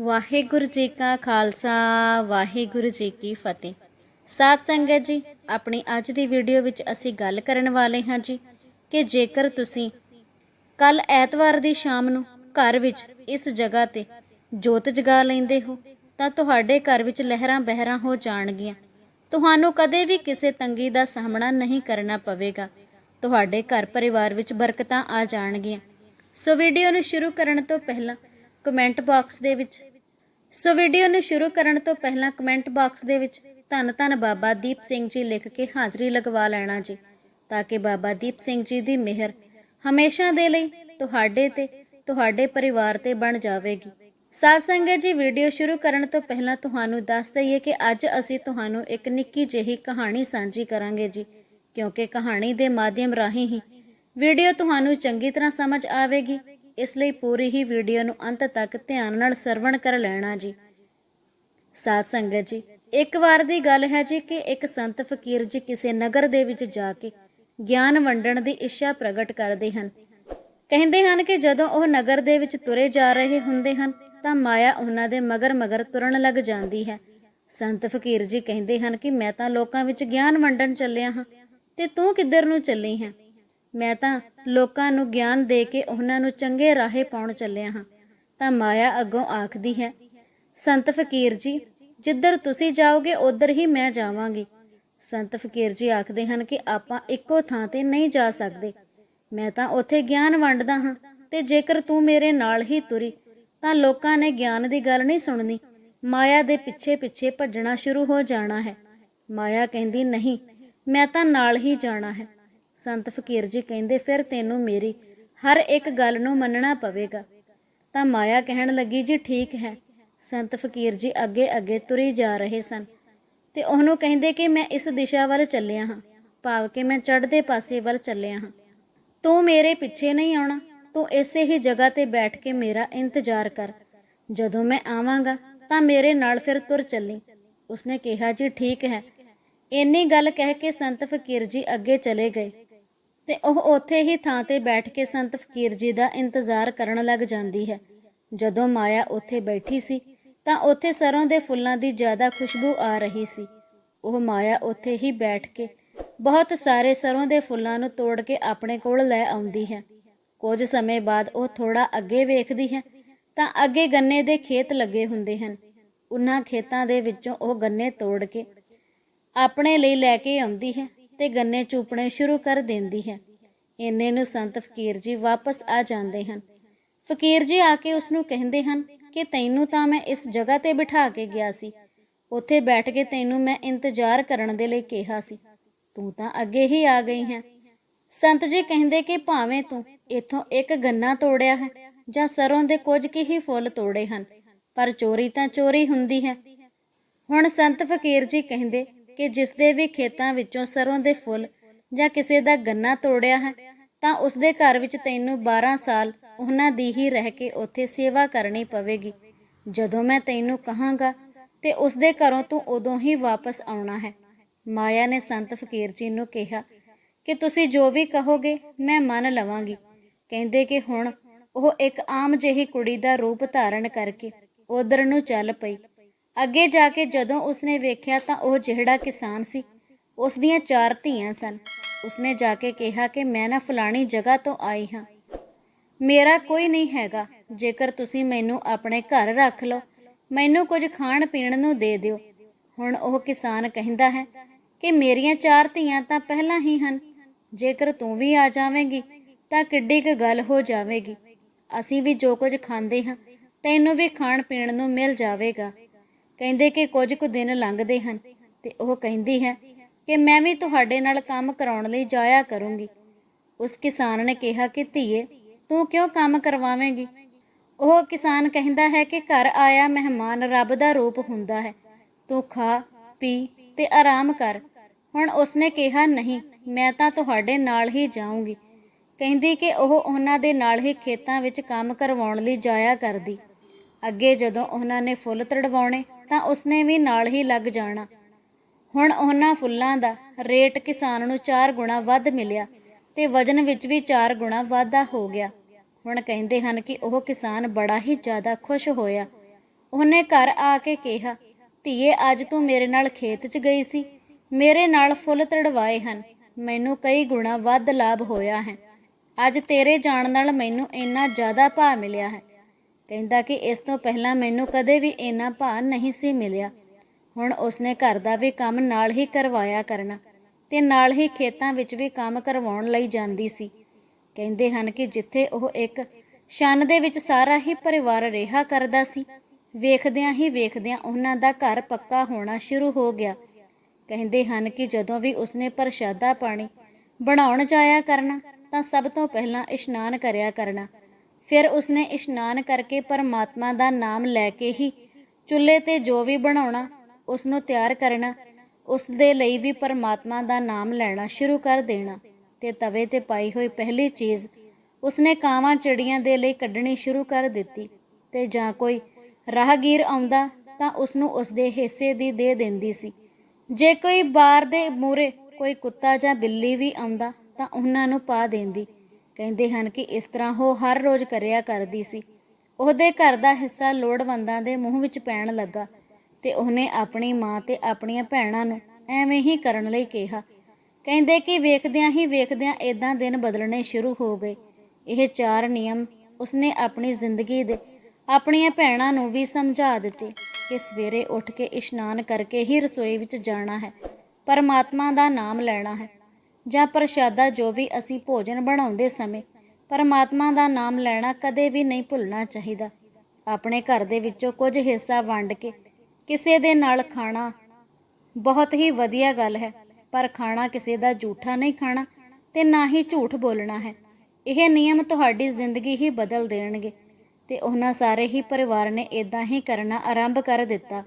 ਵਾਹਿਗੁਰੂ ਜੀ ਕਾ ਖਾਲਸਾ, ਵਾਹਿਗੁਰੂ ਜੀ ਕੀ ਫਤਿਹ। ਸਾਧ ਸੰਗਤ ਜੀ, ਆਪਣੀ ਅੱਜ ਦੀ ਵੀਡੀਓ ਵਿੱਚ ਅਸੀਂ ਗੱਲ ਕਰਨ ਵਾਲੇ ਹਾਂ ਜੀ ਕਿ ਜੇਕਰ ਤੁਸੀਂ ਕੱਲ ਐਤਵਾਰ ਦੀ ਸ਼ਾਮ ਨੂੰ ਘਰ ਵਿੱਚ ਇਸ ਜਗ੍ਹਾ ਤੇ ਜੋਤ ਜਗਾ ਲੈਂਦੇ ਹੋ, ਤਾਂ ਤੁਹਾਡੇ ਘਰ ਵਿੱਚ ਲਹਿਰਾਂ ਬਹਿਰਾਂ ਹੋ ਜਾਣਗੀਆਂ। ਤੁਹਾਨੂੰ ਕਦੇ ਵੀ ਕਿਸੇ ਤੰਗੀ ਦਾ ਸਾਹਮਣਾ ਨਹੀਂ ਕਰਨਾ ਪਵੇਗਾ। ਤੁਹਾਡੇ ਘਰ ਪਰਿਵਾਰ ਵਿੱਚ ਬਰਕਤਾਂ ਆ ਜਾਣਗੀਆਂ। ਸੋ ਵੀਡੀਓ ਨੂੰ ਸ਼ੁਰੂ ਕਰਨ ਤੋਂ ਪਹਿਲਾਂ ਕਮੈਂਟ ਬਾਕਸ ਦੇ ਵਿੱਚ ਸੋ ਵੀਡੀਓ ਨੂੰ ਸ਼ੁਰੂ ਕਰਨ ਤੋਂ ਪਹਿਲਾਂ ਕਮੈਂਟ ਬਾਕਸ ਦੇ ਵਿੱਚ ਧੰਨ ਧੰਨ ਬਾਬਾ ਦੀਪ ਸਿੰਘ ਜੀ ਲਿਖ ਕੇ ਹਾਜ਼ਰੀ ਲਗਵਾ ਲੈਣਾ ਜੀ, ਤਾਂ ਕਿ ਬਾਬਾ ਦੀਪ ਸਿੰਘ ਜੀ ਦੀ ਮਿਹਰ ਹਮੇਸ਼ਾ ਦੇ ਲਈ ਤੁਹਾਡੇ ਤੇ, ਤੁਹਾਡੇ ਪਰਿਵਾਰ ਤੇ ਬਣ ਜਾਵੇਗੀ। ਸਾਧ ਸੰਗਤ ਜੀ, ਵੀਡੀਓ ਸ਼ੁਰੂ ਕਰਨ ਤੋਂ ਪਹਿਲਾਂ ਤੁਹਾਨੂੰ ਦੱਸ ਦਈਏ ਕਿ ਅੱਜ ਅਸੀਂ ਤੁਹਾਨੂੰ ਇੱਕ ਨਿੱਕੀ ਜਿਹੀ ਕਹਾਣੀ ਸਾਂਝੀ ਕਰਾਂਗੇ ਜੀ, ਕਿਉਂਕਿ ਕਹਾਣੀ ਦੇ ਮਾਧਿਅਮ ਰਾਹੀਂ ਹੀ ਵੀਡੀਓ ਤੁਹਾਨੂੰ ਚੰਗੀ ਤਰ੍ਹਾਂ ਸਮਝ ਆਵੇਗੀ। ਇਸ ਲਈ ਪੂਰੀ ਹੀ ਵੀਡੀਓ ਨੂੰ ਅੰਤ ਤੱਕ ਧਿਆਨ ਨਾਲ ਸਰਵਣ ਕਰ ਲੈਣਾ ਜੀ। ਸਾਧ ਸੰਗਤ ਜੀ, ਇੱਕ ਵਾਰ ਦੀ ਗੱਲ ਹੈ ਜੀ ਕਿ ਇੱਕ ਸੰਤ ਫਕੀਰ ਜੀ ਕਿਸੇ ਨਗਰ ਦੇ ਵਿੱਚ ਜਾ ਕੇ ਗਿਆਨ ਵੰਡਣ ਦੀ ਇੱਛਾ ਪ੍ਰਗਟ ਕਰਦੇ ਹਨ। ਕਹਿੰਦੇ ਹਨ ਕਿ ਜਦੋਂ ਉਹ ਨਗਰ ਦੇ ਵਿੱਚ ਤੁਰੇ ਜਾ ਰਹੇ ਹੁੰਦੇ ਹਨ, ਤਾਂ ਮਾਇਆ ਉਹਨਾਂ ਦੇ ਮਗਰ ਮਗਰ ਤੁਰਨ ਲੱਗ ਜਾਂਦੀ ਹੈ। ਸੰਤ ਫਕੀਰ ਜੀ ਕਹਿੰਦੇ ਹਨ ਕਿ ਮੈਂ ਤਾਂ ਲੋਕਾਂ ਵਿੱਚ ਗਿਆਨ ਵੰਡਣ ਚੱਲਿਆ ਹਾਂ, ਤੇ ਤੂੰ ਕਿੱਧਰ ਨੂੰ ਚੱਲੀ ਹੈ? ਮੈਂ ਤਾਂ ਲੋਕਾਂ ਨੂੰ ਗਿਆਨ ਦੇ ਕੇ ਉਹਨਾਂ ਨੂੰ ਚੰਗੇ ਰਾਹੇ ਪਾਉਣ ਚੱਲਿਆ ਹਾਂ। ਤਾਂ ਮਾਇਆ ਅੱਗੋਂ ਆਖਦੀ ਹੈ, ਸੰਤ ਫਕੀਰ ਜੀ, ਜਿੱਧਰ ਤੁਸੀਂ ਜਾਓਗੇ ਉਧਰ ਹੀ ਮੈਂ ਜਾਵਾਂਗੀ। ਸੰਤ ਫਕੀਰ ਜੀ ਆਖਦੇ ਹਨ ਕਿ ਆਪਾਂ ਇੱਕੋ ਥਾਂ ਤੇ ਨਹੀਂ ਜਾ ਸਕਦੇ। ਮੈਂ ਤਾਂ ਉੱਥੇ ਗਿਆਨ ਵੰਡਦਾ ਹਾਂ ਤੇ ਜੇਕਰ ਤੂੰ ਮੇਰੇ ਨਾਲ ਹੀ ਤੁਰੀ, ਤਾਂ ਲੋਕਾਂ ਨੇ ਗਿਆਨ ਦੀ ਗੱਲ ਨਹੀਂ ਸੁਣਨੀ। ਮਾਇਆ ਦੇ ਪਿੱਛੇ ਪਿੱਛੇ ਭੱਜਣਾ ਸ਼ੁਰੂ ਹੋ ਜਾਣਾ ਹੈ। ਮਾਇਆ ਕਹਿੰਦੀ, ਨਹੀਂ, ਮੈਂ ਤਾਂ ਨਾਲ ਹੀ ਜਾਣਾ ਹੈ। ਸੰਤ ਫਕੀਰ ਜੀ ਕਹਿੰਦੇ, ਫਿਰ ਤੈਨੂੰ ਮੇਰੀ ਹਰ ਇੱਕ ਗੱਲ ਨੂੰ ਮੰਨਣਾ ਪਵੇਗਾ। ਤਾਂ ਮਾਇਆ ਕਹਿਣ ਲੱਗੀ, ਜੀ ਠੀਕ ਹੈ। ਸੰਤ ਫਕੀਰ ਜੀ ਅੱਗੇ ਅੱਗੇ ਤੁਰੀ ਜਾ ਰਹੇ ਸਨ ਤੇ ਉਹਨੂੰ ਕਹਿੰਦੇ ਕਿ ਮੈਂ ਇਸ ਦਿਸ਼ਾ ਵੱਲ ਚੱਲਿਆ ਹਾਂ, ਭਾਵ ਕਿ ਮੈਂ ਚੜ੍ਹਦੇ ਪਾਸੇ ਵੱਲ ਚੱਲਿਆ ਹਾਂ। ਤੂੰ ਮੇਰੇ ਪਿੱਛੇ ਨਹੀਂ ਆਉਣਾ, ਤੂੰ ਇਸੇ ਹੀ ਜਗ੍ਹਾ ਤੇ ਬੈਠ ਕੇ ਮੇਰਾ ਇੰਤਜ਼ਾਰ ਕਰ। ਜਦੋਂ ਮੈਂ ਆਵਾਂਗਾ ਤਾਂ ਮੇਰੇ ਨਾਲ ਫਿਰ ਤੁਰ ਚੱਲੀ। ਉਸਨੇ ਕਿਹਾ, ਜੀ ਠੀਕ ਹੈ। ਇੰਨੀ ਗੱਲ ਕਹਿ ਕੇ ਸੰਤ ਫਕੀਰ ਜੀ ਅੱਗੇ ਚਲੇ ਗਏ। ਤੇ ਉਹ ਉੱਥੇ ਹੀ ਥਾਂ ਤੇ ਬੈਠ ਕੇ ਸੰਤ ਫਕੀਰ ਜੀ ਦਾ ਇੰਤਜ਼ਾਰ ਕਰਨ ਲੱਗ ਜਾਂਦੀ ਹੈ। ਜਦੋਂ ਮਾਇਆ ਉੱਥੇ ਬੈਠੀ ਸੀ, ਤਾਂ ਉੱਥੇ ਸਰੋਂ ਦੇ ਫੁੱਲਾਂ ਦੀ ਜ਼ਿਆਦਾ ਖੁਸ਼ਬੂ ਆ ਰਹੀ ਸੀ। ਉਹ ਮਾਇਆ ਉੱਥੇ ਹੀ ਬੈਠ ਕੇ ਬਹੁਤ ਸਾਰੇ ਸਰੋਂ ਦੇ ਫੁੱਲਾਂ ਨੂੰ ਤੋੜ ਕੇ ਆਪਣੇ ਕੋਲ ਲੈ ਆਉਂਦੀ ਹੈ। ਕੁਝ ਸਮੇਂ ਬਾਅਦ ਉਹ ਥੋੜਾ ਅੱਗੇ ਵੇਖਦੀ ਹੈ, ਤਾਂ ਅੱਗੇ ਗੰਨੇ ਦੇ ਖੇਤ ਲੱਗੇ ਹੁੰਦੇ ਹਨ। ਉਹਨਾਂ ਖੇਤਾਂ ਦੇ ਵਿੱਚੋਂ ਉਹ ਗੰਨੇ ਤੋੜ ਕੇ ਆਪਣੇ ਲਈ ਲੈ ਕੇ ਆਉਂਦੀ ਹੈ। ਤੇ ਗੰਨੇ ਚੂਪਣੇ ਸ਼ੁਰੂ ਕਰ ਦਿੰਦੀ ਹੈ। ਇੰਨੇ ਨੂੰ ਸੰਤ ਫਕੀਰ ਜੀ ਵਾਪਸ ਆ ਜਾਂਦੇ ਹਨ। ਫਕੀਰ ਜੀ ਆ ਕੇ ਉਸ ਨੂੰ ਕਹਿੰਦੇ ਹਨ ਕਿ ਤੈਨੂੰ ਤਾਂ ਮੈਂ ਇਸ ਜਗ੍ਹਾ ਤੇ ਬਿਠਾ ਕੇ ਗਿਆ ਸੀ। ਉੱਥੇ ਬੈਠ ਕੇ ਤੈਨੂੰ ਮੈਂ ਇੰਤਜ਼ਾਰ ਕਰਨ ਦੇ ਲਈ ਕਿਹਾ ਸੀ। ਤੂੰ ਤਾਂ ਅੱਗੇ ਹੀ ਆ ਗਈ ਹੈ। ਸੰਤ ਜੀ ਕਹਿੰਦੇ ਕਿ ਭਾਵੇਂ ਤੂੰ ਇੱਥੋਂ ਇੱਕ ਗੰਨਾ ਤੋੜਿਆ ਹੈ ਜਾਂ ਸਰੋਂ ਦੇ ਕੁਝ ਕੀ ਹੀ ਫੁੱਲ ਤੋੜੇ ਹਨ, ਪਰ ਚੋਰੀ ਤਾਂ ਚੋਰੀ ਹੁੰਦੀ ਹੈ। ਹੁਣ ਸੰਤ ਫਕੀਰ ਜੀ ਕਹਿੰਦੇ ਕਿ ਜਿਸ ਦੇ ਵੀ ਖੇਤਾਂ ਵਿੱਚੋਂ ਸਰੋਂ ਦੇ ਫੁੱਲ ਜਾਂ ਕਿਸੇ ਦਾ ਗੰਨਾ ਤੋੜਿਆ ਹੈ, ਤਾਂ ਉਸ ਦੇ ਘਰ ਵਿੱਚ ਤੈਨੂੰ 12 ਸਾਲ ਉਹਨਾਂ ਦੀ ਹੀ ਰਹਿ ਕੇ ਉੱਥੇ ਸੇਵਾ ਕਰਨੀ ਪਵੇਗੀ। ਜਦੋਂ ਮੈਂ ਤੈਨੂੰ ਕਹਾਂਗਾ, ਤੇ ਉਸ ਦੇ ਘਰੋਂ ਤੂੰ ਉਦੋਂ ਹੀ ਵਾਪਸ ਆਉਣਾ ਹੈ। ਮਾਇਆ ਨੇ ਸੰਤ ਫਕੀਰ ਜੀ ਨੂੰ ਕਿਹਾ, ਕਿ ਤੁਸੀਂ ਜੋ ਵੀ ਕਹੋਗੇ, ਮੈਂ ਮੰਨ ਲਵਾਂਗੀ। ਕਹਿੰਦੇ ਕਿ ਹੁਣ ਉਹ ਇੱਕ ਆਮ ਜਿਹੀ ਕੁੜੀ ਦਾ ਰੂਪ ਧਾਰਨ ਕਰਕੇ ਉਧਰ ਨੂੰ ਚੱਲ ਪਈ। ਅੱਗੇ ਜਾ ਕੇ ਜਦੋਂ ਉਸਨੇ ਵੇਖਿਆ ਤਾਂ ਉਹ ਜਿਹੜਾ ਕਿਸਾਨ ਸੀ ਉਸ ਦੀਆਂ ਚਾਰ ਧੀਆਂ ਸਨ। ਉਸਨੇ ਜਾ ਕੇ ਕਿਹਾ ਕਿ ਮੈਂ ਨਾ ਫਲਾਣੀ ਜਗ੍ਹਾ ਤੋਂ ਆਈ ਹਾਂ। ਮੇਰਾ ਕੋਈ ਨਹੀਂ ਹੈਗਾ, ਜੇਕਰ ਤੁਸੀਂ ਮੈਨੂੰ ਆਪਣੇ ਘਰ ਰੱਖ ਲਓ, ਮੈਨੂੰ ਕੁਝ ਖਾਣ ਪੀਣ ਨੂੰ ਦੇ ਦਿਓ। ਹੁਣ ਉਹ ਕਿਸਾਨ ਕਹਿੰਦਾ ਹੈ ਕਿ ਮੇਰੀਆਂ ਚਾਰ ਧੀਆਂ ਤਾਂ ਪਹਿਲਾਂ ਹੀ ਹਨ, ਜੇਕਰ ਤੂੰ ਵੀ ਆ ਜਾਵੇਂਗੀ, ਤਾਂ ਕਿੱਡੀ ਕੁ ਗੱਲ ਹੋ ਜਾਵੇਗੀ। ਅਸੀਂ ਵੀ ਜੋ ਕੁਝ ਖਾਂਦੇ ਹਾਂ, ਤੈਨੂੰ ਵੀ ਖਾਣ ਪੀਣ ਨੂੰ ਮਿਲ ਜਾਵੇਗਾ। ਕਹਿੰਦੇ ਕਿ ਕੁਝ ਕੁ ਦਿਨ ਲੰਘਦੇ ਹਨ ਤੇ ਉਹ ਕਹਿੰਦੀ ਹੈ ਕਿ ਮੈਂ ਵੀ ਤੁਹਾਡੇ ਨਾਲ ਕੰਮ ਕਰਾਉਣ ਲਈ ਜਾਇਆ ਕਰੂੰਗੀ। ਉਸ ਕਿਸਾਨ ਨੇ ਕਿਹਾ ਕਿ ਧੀਏ, ਤੂੰ ਕਿਉਂ ਕੰਮ ਕਰਵਾਵੇਂਗੀ? ਉਹ ਕਿਸਾਨ ਕਹਿੰਦਾ ਹੈ ਕਿ ਘਰ ਆਇਆ ਮਹਿਮਾਨ ਰੱਬ ਦਾ ਰੂਪ ਹੁੰਦਾ ਹੈ। ਤੂੰ ਖਾ, ਪੀ ਤੇ ਆਰਾਮ ਕਰ। ਹੁਣ ਉਸਨੇ ਕਿਹਾ, ਨਹੀਂ, ਮੈਂ ਤਾਂ ਤੁਹਾਡੇ ਨਾਲ ਹੀ ਜਾਊਂਗੀ। ਕਹਿੰਦੀ ਕਿ ਉਹ ਉਹਨਾਂ ਦੇ ਨਾਲ ਹੀ ਖੇਤਾਂ ਵਿੱਚ ਕੰਮ ਕਰਵਾਉਣ ਲਈ ਜਾਇਆ ਕਰਦੀ। ਅੱਗੇ ਜਦੋਂ ਉਹਨਾਂ ਨੇ ਫੁੱਲ ਤੜਵਾਉਣੇ ਤਾਂ ਉਸਨੇ ਵੀ ਨਾਲ ਹੀ ਲੱਗ ਜਾਣਾ। ਹੁਣ ਉਹਨਾਂ ਫੁੱਲਾਂ ਦਾ ਰੇਟ ਕਿਸਾਨ ਨੂੰ 4 ਗੁਣਾ ਵੱਧ ਮਿਲਿਆ ਤੇ ਵਜਨ ਵਿੱਚ ਵੀ 4 ਗੁਣਾ ਵਾਧਾ ਹੋ ਗਿਆ। ਹੁਣ ਕਹਿੰਦੇ ਹਨ ਕਿ ਉਹ ਕਿਸਾਨ ਬੜਾ ਹੀ ਜ਼ਿਆਦਾ ਖੁਸ਼ ਹੋਇਆ। ਉਹਨੇ ਘਰ ਆ ਕੇ ਕਿਹਾ, ਧੀਏ, ਅੱਜ ਤੂੰ ਮੇਰੇ ਨਾਲ ਖੇਤ 'ਚ ਗਈ ਸੀ। ਮੇਰੇ ਨਾਲ ਫੁੱਲ ਤੜਵਾਏ ਹਨ। ਮੈਨੂੰ ਕਈ ਗੁਣਾ ਵੱਧ ਲਾਭ ਹੋਇਆ ਹੈ। ਅੱਜ ਤੇਰੇ ਜਾਣ ਨਾਲ ਮੈਨੂੰ ਇੰਨਾ ਜ਼ਿਆਦਾ ਭਾਅ ਮਿਲਿਆ ਹੈ। ਕਹਿੰਦਾ ਕਿ ਇਸ ਤੋਂ ਪਹਿਲਾਂ ਮੈਨੂੰ ਕਦੇ ਵੀ ਇੰਨਾ ਭਾਅ ਨਹੀਂ ਸੀ ਮਿਲਿਆ। ਹੁਣ ਉਸਨੇ ਘਰ ਦਾ ਵੀ ਕੰਮ ਨਾਲ ਹੀ ਕਰਵਾਇਆ ਕਰਨਾ ਤੇ ਨਾਲ ਹੀ ਖੇਤਾਂ ਵਿੱਚ ਵੀ ਕੰਮ ਕਰਵਾਉਣ ਲਈ ਜਾਂਦੀ ਸੀ। ਕਹਿੰਦੇ ਹਨ ਕਿ ਜਿੱਥੇ ਉਹ ਇੱਕ ਛੰਨ ਦੇ ਵਿੱਚ ਸਾਰਾ ਹੀ ਪਰਿਵਾਰ ਰਿਹਾ ਕਰਦਾ ਸੀ, ਵੇਖਦਿਆਂ ਹੀ ਵੇਖਦਿਆਂ ਉਹਨਾਂ ਦਾ ਘਰ ਪੱਕਾ ਹੋਣਾ ਸ਼ੁਰੂ ਹੋ ਗਿਆ। ਕਹਿੰਦੇ ਹਨ ਕਿ ਜਦੋਂ ਵੀ ਉਸਨੇ ਪ੍ਰਸ਼ਾਦਾ ਪਾਣੀ ਬਣਾਉਣ ਜਾਇਆ ਕਰਨਾ ਤਾਂ ਸਭ ਤੋਂ ਪਹਿਲਾਂ ਇਸ਼ਨਾਨ ਕਰਿਆ ਕਰਨਾ। ਫਿਰ ਉਸਨੇ ਇਸ਼ਨਾਨ ਕਰਕੇ ਪਰਮਾਤਮਾ ਦਾ ਨਾਮ ਲੈ ਕੇ ਹੀ ਚੁੱਲ੍ਹੇ ਤੇ ਜੋ ਵੀ ਬਣਾਉਣਾ ਉਸ ਨੂੰ ਤਿਆਰ ਕਰਨਾ ਉਸ ਦੇ ਲਈ ਵੀ ਪਰਮਾਤਮਾ ਦਾ ਨਾਮ ਲੈਣਾ ਸ਼ੁਰੂ ਕਰ ਦੇਣਾ ਤੇ ਤਵੇ ਤੇ ਪਾਈ ਹੋਈ ਪਹਿਲੀ ਚੀਜ਼ ਉਸਨੇ ਕਾਵਾਂ ਚਿੜੀਆਂ ਦੇ ਲਈ ਕੱਢਣੀ ਸ਼ੁਰੂ ਕਰ ਦਿੱਤੀ ਤੇ ਜਾਂ ਕੋਈ ਰਾਹਗੀਰ ਆਉਂਦਾ ਤਾਂ ਉਸ ਨੂੰ ਉਸ ਦੇ ਹਿੱਸੇ ਦੀ ਦੇ ਦਿੰਦੀ ਸੀ। ਜੇ ਕੋਈ ਬਾਰ ਦੇ ਮੂਰੇ ਕੋਈ ਕੁੱਤਾ ਜਾਂ ਬਿੱਲੀ ਵੀ ਆਉਂਦਾ ਤਾਂ ਉਹਨਾਂ ਨੂੰ ਪਾ ਦਿੰਦੀ। ਕਹਿੰਦੇ ਹਨ ਕਿ ਇਸ ਤਰ੍ਹਾਂ ਉਹ ਹਰ ਰੋਜ਼ ਕਰਿਆ ਕਰਦੀ ਸੀ। ਉਹਦੇ ਘਰ ਦਾ ਹਿੱਸਾ ਲੋੜਵੰਦਾਂ ਦੇ ਮੂੰਹ ਵਿੱਚ ਪੈਣ ਲੱਗਾ ਤੇ ਉਹਨੇ ਆਪਣੀ ਮਾਂ ਤੇ ਆਪਣੀਆਂ ਭੈਣਾਂ ਨੂੰ ਐਵੇਂ ਹੀ ਕਰਨ ਲਈ ਕਿਹਾ। ਕਹਿੰਦੇ ਕਿ ਵੇਖਦਿਆਂ ਹੀ ਵੇਖਦਿਆਂ ਇਦਾਂ ਦਿਨ ਬਦਲਣੇ ਸ਼ੁਰੂ ਹੋ ਗਏ। ਇਹ ਚਾਰ ਨਿਯਮ ਉਸਨੇ ਆਪਣੀ ਜ਼ਿੰਦਗੀ ਦੇ ਆਪਣੀਆਂ ਭੈਣਾਂ ਨੂੰ ਵੀ ਸਮਝਾ ਦਿੱਤੇ ਕਿ ਸਵੇਰੇ ਉੱਠ ਕੇ ਇਸ਼ਨਾਨ ਕਰਕੇ ਹੀ ਰਸੋਈ ਵਿੱਚ ਜਾਣਾ ਹੈ। ਪਰਮਾਤਮਾ ਦਾ ਨਾਮ ਲੈਣਾ ਹੈ। ਜਾਂ ਪ੍ਰਸ਼ਾਦਾ ਜੋ ਵੀ ਅਸੀਂ ਭੋਜਨ ਬਣਾਉਂਦੇ ਸਮੇਂ ਪਰਮਾਤਮਾ ਦਾ ਨਾਮ ਲੈਣਾ ਕਦੇ ਵੀ ਨਹੀਂ ਭੁੱਲਣਾ ਚਾਹੀਦਾ। ਆਪਣੇ ਘਰ ਦੇ ਵਿੱਚੋਂ ਕੁਝ ਹਿੱਸਾ ਵੰਡ ਕੇ ਕਿਸੇ ਦੇ ਨਾਲ ਖਾਣਾ ਬਹੁਤ ਹੀ ਵਧੀਆ ਗੱਲ ਹੈ, ਪਰ ਖਾਣਾ ਕਿਸੇ ਦਾ ਝੂਠਾ ਨਹੀਂ ਖਾਣਾ ਤੇ ਨਾ ਹੀ ਝੂਠ ਬੋਲਣਾ ਹੈ। ਇਹ ਨਿਯਮ ਤੁਹਾਡੀ ਜ਼ਿੰਦਗੀ ਹੀ ਬਦਲ ਦੇਣਗੇ ਤੇ ਉਹਨਾਂ ਸਾਰੇ ਹੀ ਪਰਿਵਾਰ ਨੇ ਇਦਾਂ ਹੀ ਕਰਨਾ ਆਰੰਭ ਕਰ ਦਿੱਤਾ।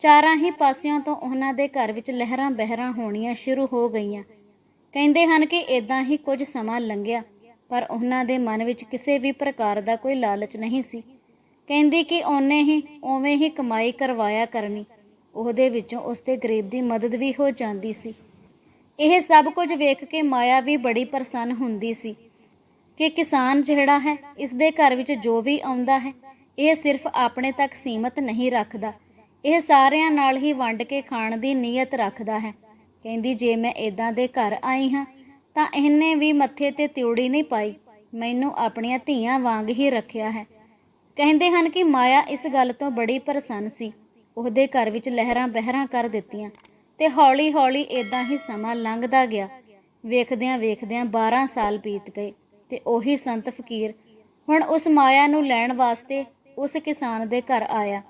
ਚਾਰਾਂ ਹੀ ਪਾਸਿਆਂ ਤੋਂ ਉਹਨਾਂ ਦੇ ਘਰ ਵਿੱਚ ਲਹਿਰਾਂ ਬਹਿਰਾਂ ਹੋਣੀਆਂ ਸ਼ੁਰੂ ਹੋ ਗਈਆਂ। ਕਹਿੰਦੇ ਹਨ ਕਿ ਇਦਾਂ ਹੀ ਕੁਝ ਸਮਾਂ ਲੰਘਿਆ, ਪਰ ਉਹਨਾਂ ਦੇ ਮਨ ਵਿੱਚ ਕਿਸੇ ਵੀ ਪ੍ਰਕਾਰ ਦਾ ਕੋਈ ਲਾਲਚ ਨਹੀਂ ਸੀ। ਕਹਿੰਦੀ ਕਿ ਉਹਨੇ ਹੀ ਉਵੇਂ ਹੀ ਕਮਾਈ ਕਰਵਾਇਆ ਕਰਨੀ, ਉਹਦੇ ਵਿੱਚੋਂ ਉਸਦੇ ਗਰੀਬ ਦੀ ਮਦਦ ਵੀ ਹੋ ਜਾਂਦੀ ਸੀ। ਇਹ ਸਭ ਕੁਝ ਵੇਖ ਕੇ ਮਾਇਆ ਵੀ ਬੜੀ ਪ੍ਰਸੰਨ ਹੁੰਦੀ ਸੀ ਕਿ ਕਿਸਾਨ ਜਿਹੜਾ ਹੈ, ਇਸ ਦੇ ਘਰ ਵਿੱਚ ਜੋ ਵੀ ਆਉਂਦਾ ਹੈ, ਇਹ ਸਿਰਫ ਆਪਣੇ ਤੱਕ ਸੀਮਤ ਨਹੀਂ ਰੱਖਦਾ। ਇਹ ਸਾਰਿਆਂ ਨਾਲ ਹੀ ਵੰਡ ਕੇ ਖਾਣ ਦੀ ਨੀਅਤ ਰੱਖਦਾ ਹੈ। ਕਹਿੰਦੀ, ਜੇ ਮੈਂ ਇਦਾਂ ਦੇ ਘਰ ਆਈ ਹਾਂ, ਤਾਂ ਇਹਨੇ ਵੀ ਮੱਥੇ ਤੇ ਤਿਉੜੀ ਨਹੀਂ ਪਾਈ। ਮੈਨੂੰ ਆਪਣੀਆਂ ਧੀਆਂ ਵਾਂਗ ਹੀ ਰੱਖਿਆ ਹੈ। ਕਹਿੰਦੇ ਹਨ ਕਿ ਮਾਇਆ ਇਸ ਗੱਲ ਤੋਂ ਬੜੀ ਪ੍ਰਸੰਨ ਸੀ। ਉਹਦੇ ਘਰ ਵਿੱਚ ਲਹਿਰਾਂ ਬਹਿਰਾਂ ਕਰ ਦਿੱਤੀਆਂ ਤੇ ਹੌਲੀ-ਹੌਲੀ ਇਦਾਂ ਹੀ ਸਮਾਂ ਲੰਘਦਾ ਗਿਆ। ਵੇਖਦਿਆਂ ਵੇਖਦਿਆਂ 12 ਸਾਲ ਬੀਤ ਗਏ ਤੇ ਉਹੀ ਸੰਤ ਫਕੀਰ ਹੁਣ ਉਸ ਮਾਇਆ ਨੂੰ ਲੈਣ ਵਾਸਤੇ ਉਸ ਕਿਸਾਨ ਦੇ ਘਰ ਆਇਆ।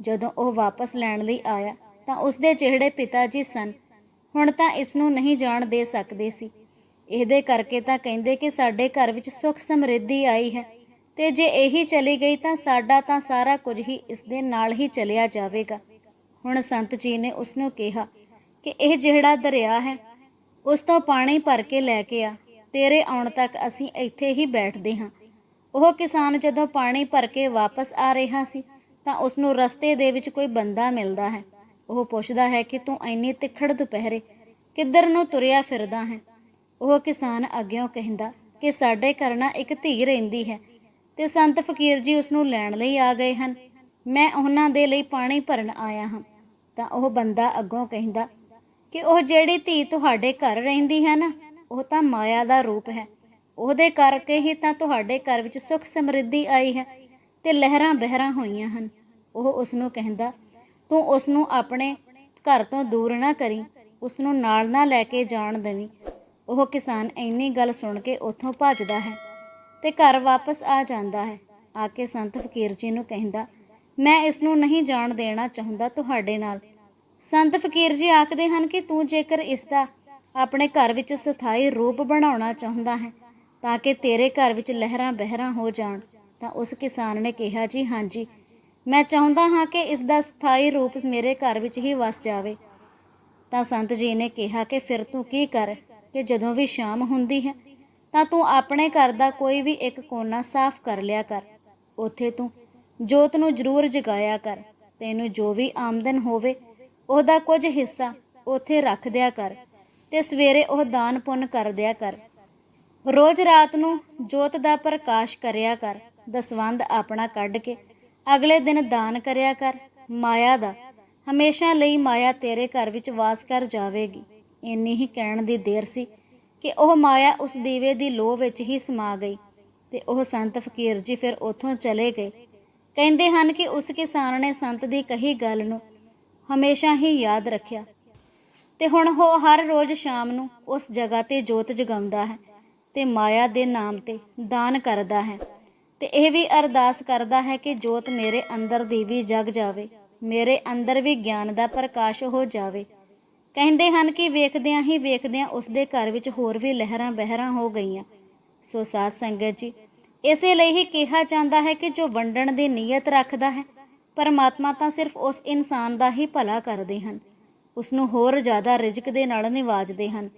ਜਦੋਂ ਉਹ ਵਾਪਸ ਲੈਣ ਲਈ ਆਇਆ, ਤਾਂ ਉਸ ਦੇ ਜਿਹੜੇ ਪਿਤਾ ਜੀ ਸਨ ਹੁਣ ਤਾਂ ਇਸ ਨੂੰ ਨਹੀਂ ਜਾਣ ਦੇ ਸਕਦੇ ਸੀ। ਇਹਦੇ ਕਰਕੇ ਤਾਂ ਕਹਿੰਦੇ ਕਿ ਸਾਡੇ ਘਰ ਵਿੱਚ ਸੁੱਖ ਸਮਰਿੱਧੀ ਆਈ ਹੈ ਤੇ ਜੇ ਇਹੀ ਚਲੀ ਗਈ ਤਾਂ ਸਾਡਾ ਤਾਂ ਸਾਰਾ ਕੁਝ ਹੀ ਇਸ ਦੇ ਨਾਲ ਹੀ ਚਲਿਆ ਜਾਵੇਗਾ। ਹੁਣ ਸੰਤ ਜੀ ਨੇ ਉਸ ਨੂੰ ਕਿਹਾ ਕਿ ਇਹ ਜਿਹੜਾ ਦਰਿਆ ਹੈ, ਉਸ ਤੋਂ ਪਾਣੀ ਭਰ ਕੇ ਲੈ ਕੇ ਆ। ਤੇਰੇ ਆਉਣ ਤੱਕ ਅਸੀਂ ਇੱਥੇ ਹੀ ਬੈਠਦੇ ਹਾਂ। ਉਹ ਕਿਸਾਨ ਜਦੋਂ ਪਾਣੀ ਭਰ ਕੇ ਵਾਪਸ ਆ ਰਿਹਾ ਸੀ, ਤਾਂ ਉਸ ਨੂੰ ਰਸਤੇ ਦੇ ਵਿੱਚ ਕੋਈ ਬੰਦਾ ਮਿਲਦਾ ਹੈ। ਉਹ ਪੁੱਛਦਾ ਹੈ ਕਿ ਤੂੰ ਇੰਨੀ ਤਿੱਖੜ ਦੁਪਹਿਰੇ ਕਿੱਧਰ ਨੂੰ ਤੁਰਿਆ ਫਿਰਦਾ ਹੈ? ਉਹ ਕਿਸਾਨ ਅੱਗਿਓਂ ਕਹਿੰਦਾ ਕਿ ਸਾਡੇ ਘਰ ਨਾ ਇੱਕ ਧੀ ਰਹਿੰਦੀ ਹੈ ਤੇ ਸੰਤ ਫਕੀਰ ਜੀ ਉਸ ਨੂੰ ਲੈਣ ਲਈ ਆ ਗਏ ਹਨ। ਮੈਂ ਉਹਨਾਂ ਦੇ ਲਈ ਪਾਣੀ ਭਰਨ ਆਇਆ ਹਾਂ। ਤਾਂ ਉਹ ਬੰਦਾ ਅੱਗੋਂ ਕਹਿੰਦਾ ਕਿ ਉਹ ਜਿਹੜੀ ਧੀ ਤੁਹਾਡੇ ਘਰ ਰਹਿੰਦੀ ਹੈ ਨਾ, ਉਹ ਤਾਂ ਮਾਇਆ ਦਾ ਰੂਪ ਹੈ। ਉਹਦੇ ਕਰਕੇ ਹੀ ਤਾਂ ਤੁਹਾਡੇ ਘਰ ਵਿੱਚ ਸੁੱਖ ਸਮਰਿੱਧੀ ਆਈ ਹੈ ਤੇ ਲਹਿਰਾਂ ਬਹਿਰਾਂ ਹੋਈਆਂ ਹਨ। ਉਹ ਉਸ ਨੂੰ ਕਹਿੰਦਾ, ਤੂੰ ਉਸ ਨੂੰ ਆਪਣੇ ਘਰ ਤੋਂ ਦੂਰ ਨਾ ਕਰੀ। ਉਸ ਨੂੰ ਨਾਲ ਨਾ ਲੈ ਕੇ ਜਾਣ ਦੇਵੀਂ। ਉਹ ਕਿਸਾਨ ਇੰਨੀ ਗੱਲ ਸੁਣ ਕੇ ਉੱਥੋਂ ਭੱਜਦਾ ਹੈ ਤੇ ਘਰ ਵਾਪਸ ਆ ਜਾਂਦਾ ਹੈ। ਆ ਕੇ ਸੰਤ ਫਕੀਰ ਜੀ ਨੂੰ ਕਹਿੰਦਾ, ਮੈਂ ਇਸ ਨੂੰ ਨਹੀਂ ਜਾਣ ਦੇਣਾ ਚਾਹੁੰਦਾ ਤੁਹਾਡੇ ਨਾਲ। ਸੰਤ ਫਕੀਰ ਜੀ ਆਖਦੇ ਹਨ ਕਿ ਤੂੰ ਜੇਕਰ ਇਸ ਦਾ ਆਪਣੇ ਘਰ ਵਿੱਚ ਸਥਾਈ ਰੂਪ ਬਣਾਉਣਾ ਚਾਹੁੰਦਾ ਹੈ ਤਾਂ ਕਿ ਤੇਰੇ ਘਰ ਵਿੱਚ ਲਹਿਰਾਂ ਬਹਿਰਾਂ ਹੋ ਜਾਣ, ਤਾਂ ਉਸ ਕਿਸਾਨ ਨੇ ਕਿਹਾ, ਜੀ ਹਾਂਜੀ ਮੈਂ ਚਾਹੁੰਦਾ ਹਾਂ ਕਿ ਇਸ ਦਾ ਸਥਾਈ ਰੂਪ ਮੇਰੇ ਘਰ ਵਿੱਚ ਹੀ ਵਸ ਜਾਵੇ। ਤਾਂ ਸੰਤ ਜੀ ਨੇ ਕਿਹਾ ਕਿ ਫਿਰ ਤੂੰ ਕੀ ਕਰ ਕਿ ਜਦੋਂ ਵੀ ਸ਼ਾਮ ਹੁੰਦੀ ਹੈ, ਤਾਂ ਤੂੰ ਆਪਣੇ ਘਰ ਦਾ ਕੋਈ ਵੀ ਇੱਕ ਕੋਨਾ ਸਾਫ਼ ਕਰ ਲਿਆ ਕਰ। ਉੱਥੇ ਤੂੰ ਜੋਤ ਨੂੰ ਜ਼ਰੂਰ ਜਗਾਇਆ ਕਰ, ਤੈਨੂੰ ਜੋ ਵੀ ਆਮਦਨ ਹੋਵੇ, ਉਹਦਾ ਕੁਝ ਹਿੱਸਾ ਉੱਥੇ ਰੱਖ ਦਿਆ ਕਰ ਤੇ ਸਵੇਰੇ ਉਹ ਦਾਨ ਪੁੰਨ ਕਰ ਦਿਆ ਕਰ। ਰੋਜ਼ ਰਾਤ ਨੂੰ ਜੋਤ ਦਾ ਪ੍ਰਕਾਸ਼ ਕਰਿਆ ਕਰ ਦਸਵੰਦ ਆਪਣਾ ਕੱਢ ਕੇ ਅਗਲੇ ਦਿਨ ਦਾਨ ਕਰਿਆ ਕਰ, ਮਾਇਆ ਦਾ ਹਮੇਸ਼ਾ ਲਈ ਮਾਇਆ ਤੇਰੇ ਘਰ ਵਿੱਚ ਵਾਸ ਕਰ ਜਾਵੇਗੀ। ਇੰਨੀ ਹੀ ਕਹਿਣ ਦੀ ਦੇਰ ਸੀ ਕਿ ਉਹ ਮਾਇਆ ਉਸ ਦੀਵੇ ਦੀ ਲੋਹ ਵਿੱਚ ਹੀ ਸਮਾ ਗਈ ਤੇ ਉਹ ਸੰਤ ਫਕੀਰ ਜੀ ਫਿਰ ਉੱਥੋਂ ਚਲੇ ਗਏ। ਕਹਿੰਦੇ ਹਨ ਕਿ ਉਸ ਕਿਸਾਨ ਨੇ ਸੰਤ ਦੀ ਕਹੀ ਗੱਲ ਨੂੰ ਹਮੇਸ਼ਾ ਹੀ ਯਾਦ ਰੱਖਿਆ। ਤੇ ਹੁਣ ਉਹ ਹਰ ਰੋਜ਼ ਸ਼ਾਮ ਨੂੰ ਉਸ ਜਗ੍ਹਾ ਤੇ ਜੋਤ ਜਗਾਉਂਦਾ ਹੈ ਤੇ ਮਾਇਆ ਦੇ ਨਾਮ ਤੇ ਦਾਨ ਕਰਦਾ ਹੈ ਤੇ ਇਹ ਵੀ ਅਰਦਾਸ ਕਰਦਾ ਹੈ ਕਿ ਜੋਤ ਮੇਰੇ ਅੰਦਰ ਦੀ ਵੀ ਜਗ ਜਾਵੇ। ਮੇਰੇ ਅੰਦਰ ਵੀ ਗਿਆਨ ਦਾ ਪ੍ਰਕਾਸ਼ ਹੋ ਜਾਵੇ। ਕਹਿੰਦੇ ਹਨ ਕਿ ਵੇਖਦਿਆਂ ਹੀ ਵੇਖਦਿਆਂ ਉਸ ਦੇ ਘਰ ਵਿੱਚ ਹੋਰ ਵੀ ਲਹਿਰਾਂ ਬਹਿਰਾਂ ਹੋ ਗਈਆਂ। ਸੋ ਸਾਧ ਸੰਗਤ ਜੀ, ਇਸੇ ਲਈ ਹੀ ਕਿਹਾ ਜਾਂਦਾ ਹੈ ਕਿ ਜੋ ਵੰਡਣ ਦੀ ਨੀਅਤ ਰੱਖਦਾ ਹੈ, ਪਰਮਾਤਮਾ ਤਾਂ ਸਿਰਫ ਉਸ ਇਨਸਾਨ ਦਾ ਹੀ ਭਲਾ ਕਰਦੇ ਹਨ। ਉਸ ਨੂੰ ਹੋਰ ਜ਼ਿਆਦਾ ਰਿਜ਼ਕ ਦੇ ਨਾਲ ਨਿਵਾਜਦੇ ਹਨ।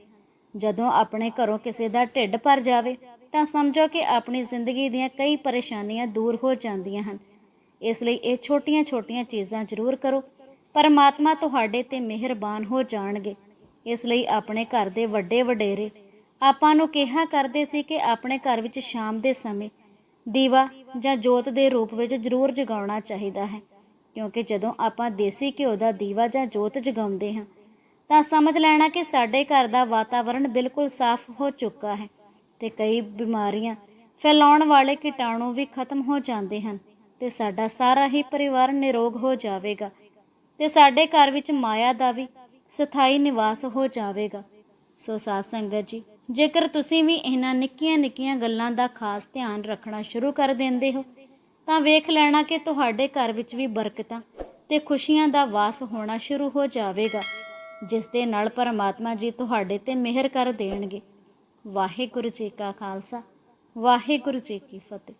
ਜਦੋਂ ਆਪਣੇ ਘਰੋਂ ਕਿਸੇ ਦਾ ਢਿੱਡ ਭਰ ਜਾਵੇ, ਤਾਂ ਸਮਝੋ ਕਿ ਆਪਣੀ ਜ਼ਿੰਦਗੀ ਦੀਆਂ ਕਈ ਪਰੇਸ਼ਾਨੀਆਂ ਦੂਰ ਹੋ ਜਾਂਦੀਆਂ ਹਨ। ਇਸ ਲਈ ਇਹ ਛੋਟੀਆਂ-ਛੋਟੀਆਂ ਚੀਜ਼ਾਂ ਜ਼ਰੂਰ ਕਰੋ। ਪਰਮਾਤਮਾ ਤੁਹਾਡੇ ਤੇ ਮਿਹਰਬਾਨ ਹੋ ਜਾਣਗੇ। ਇਸ ਲਈ ਆਪਣੇ ਘਰ ਦੇ ਵੱਡੇ ਵਡੇਰੇ, ਆਪਾਂ ਨੂੰ ਕਿਹਾ ਕਰਦੇ ਸੀ ਕਿ ਆਪਣੇ ਘਰ ਵਿੱਚ ਸ਼ਾਮ ਦੇ ਸਮੇਂ ਦੀਵਾ ਜਾਂ ਜੋਤ ਦੇ ਰੂਪ ਵਿੱਚ ਜ਼ਰੂਰ ਜਗਾਉਣਾ ਚਾਹੀਦਾ ਹੈ। ਕਿਉਂਕਿ ਜਦੋਂ ਆਪਾਂ ਦੇਸੀ ਘਿਓ ਦਾ ਦੀਵਾ ਜਾਂ ਜੋਤ ਜਗਾਉਂਦੇ ਹਾਂ, ਤਾਂ ਸਮਝ ਲੈਣਾ ਕਿ ਸਾਡੇ ਘਰ ਦਾ ਵਾਤਾਵਰਣ ਬਿਲਕੁਲ ਸਾਫ਼ ਹੋ ਚੁੱਕਾ ਹੈ ਤੇ ਕਈ ਬਿਮਾਰੀਆਂ ਫੈਲਾਉਣ ਵਾਲੇ ਕੀਟਾਣੂ ਵੀ ਖਤਮ ਹੋ ਜਾਂਦੇ ਹਨ। ਤੇ ਸਾਡਾ ਸਾਰਾ ਹੀ ਪਰਿਵਾਰ ਨਿਰੋਗ ਹੋ ਜਾਵੇਗਾ ਤੇ ਸਾਡੇ ਘਰ ਵਿੱਚ ਮਾਇਆ ਦਾ ਵੀ ਸਥਾਈ ਨਿਵਾਸ ਹੋ ਜਾਵੇਗਾ। ਸੋ ਸਾਧ ਸੰਗਤ ਜੀ, ਜੇਕਰ ਤੁਸੀਂ ਵੀ ਇਹਨਾਂ ਨਿੱਕੀਆਂ-ਨਿੱਕੀਆਂ ਗੱਲਾਂ ਦਾ ਖਾਸ ਧਿਆਨ ਰੱਖਣਾ ਸ਼ੁਰੂ ਕਰ ਦਿੰਦੇ ਹੋ, ਤਾਂ ਵੇਖ ਲੈਣਾ ਕਿ ਤੁਹਾਡੇ ਘਰ ਵਿੱਚ ਵੀ ਬਰਕਤਾਂ ਤੇ ਖੁਸ਼ੀਆਂ ਦਾ ਵਾਸ ਹੋਣਾ ਸ਼ੁਰੂ ਹੋ ਜਾਵੇਗਾ, ਜਿਸ ਦੇ ਨਾਲ ਪਰਮਾਤਮਾ ਜੀ ਤੁਹਾਡੇ ਤੇ ਮਿਹਰ ਕਰ ਦੇਣਗੇ। ਵਾਹਿਗੁਰੂ ਜੀ ਕਾ ਖਾਲਸਾ, ਵਾਹਿਗੁਰੂ ਜੀ ਕੀ ਫਤਿਹ।